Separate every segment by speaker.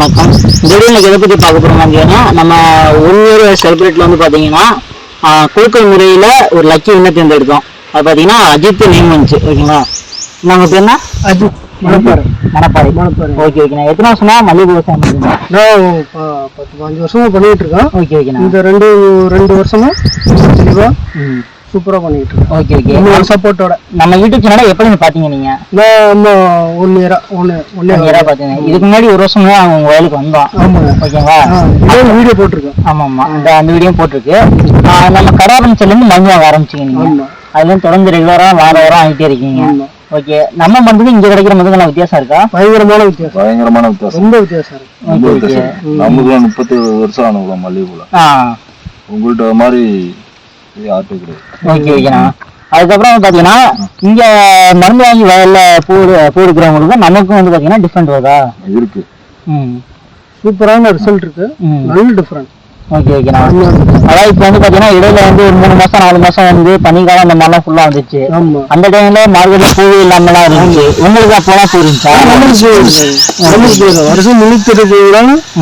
Speaker 1: வணக்கம். இன்னைக்கு எதை பத்தி பார்க்க போறோம் அப்படின்னா நம்ம ஒன் இயர் செலிப்ரேட்ல வந்து பாத்தீங்கன்னா ஆஹ், குலுக்கல் முறையில ஒரு லக்கி வின்னர் தேர்ந்தெடுத்தோம். அது பாத்தீங்கன்னா அஜித் நேம் வந்துச்சு ஓகேங்களா நாங்க பேர் என்ன?
Speaker 2: அஜித் மணப்பாறை.
Speaker 1: மணப்பாறை.
Speaker 2: மணப்பாறை.
Speaker 1: ஓகே ஓகேண்ணா எத்தனை வருஷமா மல்லிகை விவசாயம்
Speaker 2: நான் பத்து பாஞ்சு வருஷமா பண்ணிட்டு இருக்கேன்.
Speaker 1: ஓகே ஓகேண்ணா
Speaker 2: இந்த ரெண்டு ரெண்டு வருஷமா தெளிவா
Speaker 1: ம்
Speaker 2: சூப்பரா பண்ணிட்டு இருக்கேன்
Speaker 1: ஓகே ஓகே
Speaker 2: உங்களோட சப்போர்ட்டோட
Speaker 1: நம்ம யூடியூப் சேனலை எப்படி நீங்க பாத்தீங்க நீங்க?
Speaker 2: நான் நம்ம ஒன் இயரா ஒன்னு ஒன்னே
Speaker 1: நேரா பாத்தீங்க. இதுக்கு முன்னாடி ஒரு வருஷம் தான் அவங்க வயலுக்கு வந்தோம்.
Speaker 2: ஆமாங்க.
Speaker 1: ஓகேங்களா
Speaker 2: இதே வீடியோ போட்டிருக்கேன்
Speaker 1: ஆமா ஆமா. இந்த அந்த வீடியோ போட்டிருக்கு. நம்ம கடாபன்ஸ்ல இருந்து மருந்து வாங்க ஆரம்பிச்சீங்க நீங்க.
Speaker 2: ஆமா.
Speaker 1: அதுல இருந்து தொடர்ந்து ரெகுலரா வார வாரம் ஆகிட்டே இருக்கீங்க. ஓகே நம்ம மருந்துக்கு இங்க கிடைக்கிற மருந்துக்கு வித்தியாசம் இருக்கா?
Speaker 2: பயங்கரமான வித்தியாசம்.
Speaker 3: பயங்கரமான வித்தியாசம்.
Speaker 2: ரொம்ப வித்தியாசம் இருக்கு.
Speaker 3: ரொம்ப
Speaker 1: ஓகே
Speaker 3: வித்தியாசம். நமக்குலாம் முப்பத்தி வருஷம் ஆனவங்க மல்லிகைப்பூல
Speaker 1: ஆ.
Speaker 3: உங்கள்ட்ட மாதிரி இது யார்ட்டும் கிடையாது.
Speaker 1: ஓகே ஓகேண்ணா அதுக்கப்புறம் பாத்தீங்கன்னா இங்க மருந்து வாங்கி வயல்ல பூ பூ எடுக்கிறவங்களுக்கும் நமக்கும் வந்து பாத்தீங்கன்னா டிஃப்ரெண்ட் வருதா?
Speaker 3: இருக்கு.
Speaker 1: ம்.
Speaker 2: சூப்பரான ரிசல்ட் இருக்கு. நல்ல டிஃபரெண்ட்
Speaker 1: ஓகே ஓகேண்ணா அதாவது இப்போ வந்து பாத்தீங்கன்னா இடையில வந்து ஒரு மூணு மாசம் நாலு மாசம் வந்து பனிக்காலம் அந்த மாதிரிலாம் ஃபுல்லா வந்துச்சு. அந்த டைம்ல மார்க்கெட்ல பூ இல்லாமலாம் இருந்துச்சு. உங்களுக்கு அப்போலாம் பூ இருந்துச்சா
Speaker 2: வருஷம் முன்னூத்தி இருபது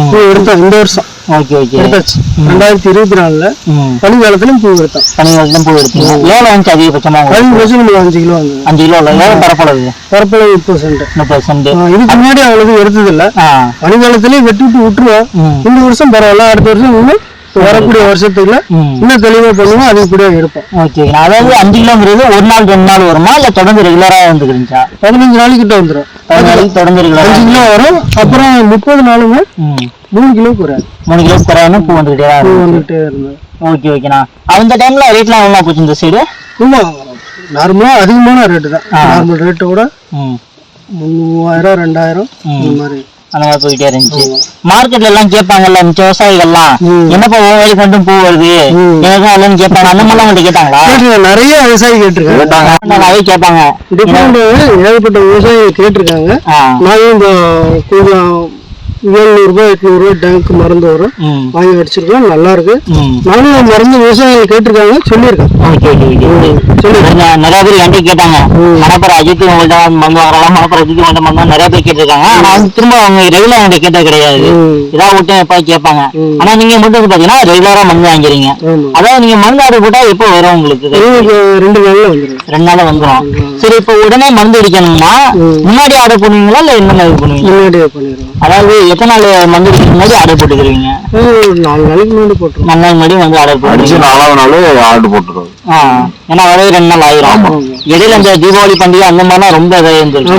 Speaker 2: பூ எடுத்தோம். இந்த வருஷம்.
Speaker 1: ஓகே ஓகே
Speaker 2: எடுத்தாச்சு. ரெண்டாயிரத்தி இருபத்தி நாலுல
Speaker 1: ம்.
Speaker 2: பனி காலத்துலயும் பூ எடுத்தோம்.
Speaker 1: பனிக்காலத்துல பூ எடுத்தீங்க. எவ்வளோ வந்துச்சு அதிகபட்சமா
Speaker 2: வருஷம் நம்ம அஞ்சு கிலோ வாங்குவோம்
Speaker 1: அஞ்சு கிலோ இல்லை எவ்வளோ பரப்பளவு?
Speaker 2: பரப்பளவு முப்பது சென்ட்.
Speaker 1: முப்பது சென்ட்.
Speaker 2: இதுக்கு முன்னாடி அவ்வளவு எடுத்தது இல்ல
Speaker 1: ஆ.
Speaker 2: பனிக்காலத்திலேயே வெட்டி விட்டு விட்டுருவோம். இந்த வருஷம் பரவாயில்ல அடுத்த வருஷம் இன்னும் வரக்கூடிய வருஷத்துல இன்னும் தெளிவா பண்ணுவோம் அதிகப்படியா எடுப்போம்.
Speaker 1: ஓகே அதாவது அஞ்சு கிலோங்கிறது ஒரு நாள் ரெண்டு நாள் வருமா? இல்ல தொடர்ந்து ரெகுலரா வந்துருந்துச்சா
Speaker 2: பதினஞ்சு நாளைக்கு கிட்ட வந்துடும்
Speaker 1: பதினஞ்சு நாளைக்கு தொடர்ந்து ரெகுலரா
Speaker 2: அஞ்சு கிலோ வரும். அப்புறம் முப்பது நாளுங்க. மூணு கிலோ குறையாது
Speaker 1: மூணு கிலோ குறையாம பூ வந்துகிட்டே
Speaker 2: பூ வந்துகிட்டே இருந்தது
Speaker 1: ஓகே ஓகேண்ணா அந்த டைம்ல ரேட்லாம் எவ்வளோ போச்சு இந்த சைடு
Speaker 2: ஆமா நார்மலா அதிகமான ரேட்டு தான். நார்மல் ரேட்டை விட
Speaker 1: ம்.
Speaker 2: மூவாயிரம் ரெண்டாயிரம். இந்த மாதிரி.
Speaker 1: அந்த மாதிரி போயிட்டே இருந்துச்சு. மார்க்கெட்ல எல்லாம் கேட்பாங்கல்ல விவசாயிகள்லாம். என்னப்பா உன் வயலுக்கு மட்டும் பூ வருது. எனக்கும் கேட்பாங்க. அந்த மாதிரிலாம் உங்கள்ட்ட கேட்டாங்களா.
Speaker 2: நிறைய விவசாயி கேட்டிருக்காங்க.
Speaker 1: நிறைய கேட்பாங்க.
Speaker 2: டிஃபரெண்ட் ஏகப்பட்ட விவசாயிகள் கேட்டிருக்காங்க. நானும் இந்த கொஞ்சம் ஏழ்நூறுபா எட்நூறுபா டேங்க் மருந்து வரும். வாங்கி அடிச்சிருக்கோம் நல்லா இருக்கு நானும் மருந்து விவசாயிகள் கேட்டிருக்காங்க சொல்லியிருக்கேன்.
Speaker 1: நிறைய பேர் என்கிட்ட கேட்டாங்க.
Speaker 2: ம்.
Speaker 1: மணப்பற அஜித் உங்கள்ட்ட மருந்து வாங்கலாம் மணப்பற அஜித் உங்கள்ட்ட மருந்து நிறைய பேர் கேட்டிருக்காங்க. ஆனா வந்து திரும்ப அவங்க ரெகுலர் அவங்க கேட்டது கிடையாது. இதான் விட்டு எப்ப கேட்பாங்க. ஆனா நீங்க மட்டும் பாத்தீங்கன்னா ரெகுலரா மருந்து வாங்கிறீங்க அதாவது நீங்க மருந்து ஆர்டர் போட்டா எப்போ வரும் உங்களுக்கு?
Speaker 2: ரெண்டு நாள்ல வந்துடும்
Speaker 1: ரெண்டு நாள் வந்துரும். சரி இப்போ உடனே மருந்து அடிக்கணும்னா. முன்னாடி ஆர்டர் பண்ணுவீங்களா இல்ல என்ன பண்ணுவீங்க
Speaker 2: முன்னாடியே பண்ணிடுவோம்.
Speaker 1: அதாவது எத்தனை நாள் அடிக்கிறதுக்கு முன்னாடி ஆர்டர் போட்டுக்கிறீங்க?
Speaker 2: நாலு நாளைக்கு முன்னாடி போட்டுருவோம்.
Speaker 1: நாலு நாள் முன்னாடி வந்து ஆர்டர் போட்டுக்கிறீங்க.
Speaker 3: நாலாவது நாள் ஆர்டர் போட்டுருவோம்.
Speaker 1: ஆ ஏன்னா வரவே ரெண்டு நாள் ஆயிரும். இடையில இந்த தீபாவளி பண்டிகை அந்த மாதிரிலாம் ரொம்ப இதாக இருந்திருக்கு.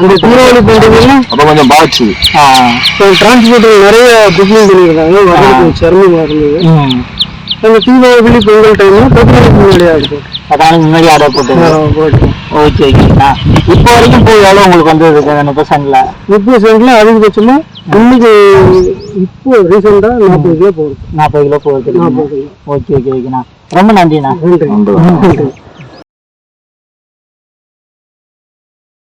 Speaker 2: அந்த தீபாவளி பண்டிகைலாம்।
Speaker 3: அப்ப கொஞ்சம் பாய்ச்சு
Speaker 1: ஆ.
Speaker 2: இப்போ டிரான்ஸ்போர்ட் நிறைய புக்கிங் பண்ணியிருக்காங்க. வரதுக்கு சிரமமா இருந்தது. அந்த தீபாவளி பொங்கல் டைம்ல பிப்ரவரிக்கு முன்னாடி ஆர்டர் போட்டோம்
Speaker 1: அதான் முன்னாடி ஆர்டர் போட்டு ஓகே ஓகேண்ணா இப்போ வரைக்கும் பூ எவ்வளோ உங்களுக்கு வந்து இருக்கு? முப்பது சென்ட்ல
Speaker 2: முப்பது சென்ட்ல அதிகபட்சமா இன்னைக்கு இப்போ ரீசெண்டா நாற்பது கிலோ போகுது.
Speaker 1: நாற்பது கிலோ போகுது.
Speaker 2: நாற்பது
Speaker 1: ஓகே ஓகே ஓகேண்ணா. ரொம்ப நன்றிண்ணா.
Speaker 2: நன்றி.
Speaker 3: நன்றி.
Speaker 2: நன்றி.